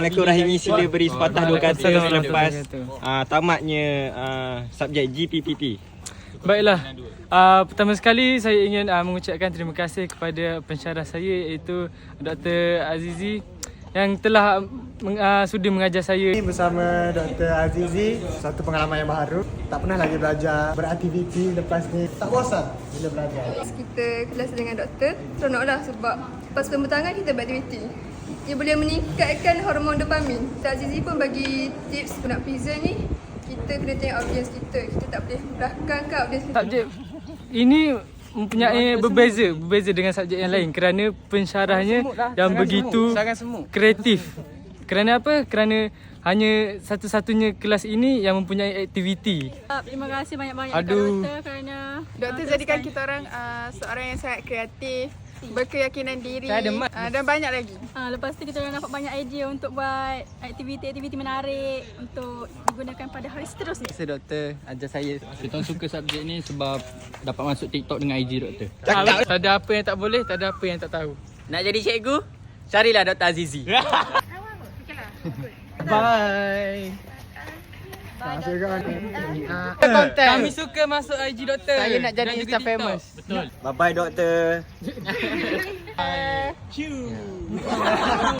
Assalamualaikum Rahimi sila beri sepatah dua kata selepas uh, tamatnya uh, subjek GPPP. Baiklah. Uh, pertama sekali saya ingin uh, mengucapkan terima kasih kepada pensyarah saya iaitu Dr. Azizi yang telah meng, uh, sudi mengajar saya. Ini bersama Dr. Azizi Satu pengalaman yang baru Tak pernah lagi belajar beraktiviti lepas ni Tak bosan bila belajar kita kelas dengan doktor seronoklah sebab lepas pembentangan kita beraktiviti ia boleh meningkatkan hormon dopamin Dr. Azizi pun bagi tips nak present ni kita kena tengok audience kita kita tak boleh belakang ke audience kita Subjek ini mempunyai berbeza berbeza dengan subjek yang lain kerana pensyarahnya yang begitu kreatif. Kerana apa? Kerana hanya satu-satunya kelas ini yang mempunyai aktiviti. Terima kasih banyak-banyak Aduh. kepada doktor kerana Doktor jadikan kita orang uh, seorang yang sangat kreatif, berkeyakinan diri uh, dan banyak lagi. uh, lepas tu kita orang dapat banyak idea untuk buat aktiviti-aktiviti menarik untuk digunakan pada hari seterusnya. Saya doktor ajar saya. Kita orang suka subjek ni sebab dapat masuk TikTok dengan IG doktor. Ah, tak ada apa yang tak boleh, tak ada apa yang tak tahu. Nak jadi cikgu? Carilah Dr. Azizi. Bye. Kami suka masuk IG doktor. Saya nak jadi Insta famous. Bye. Bye doktor.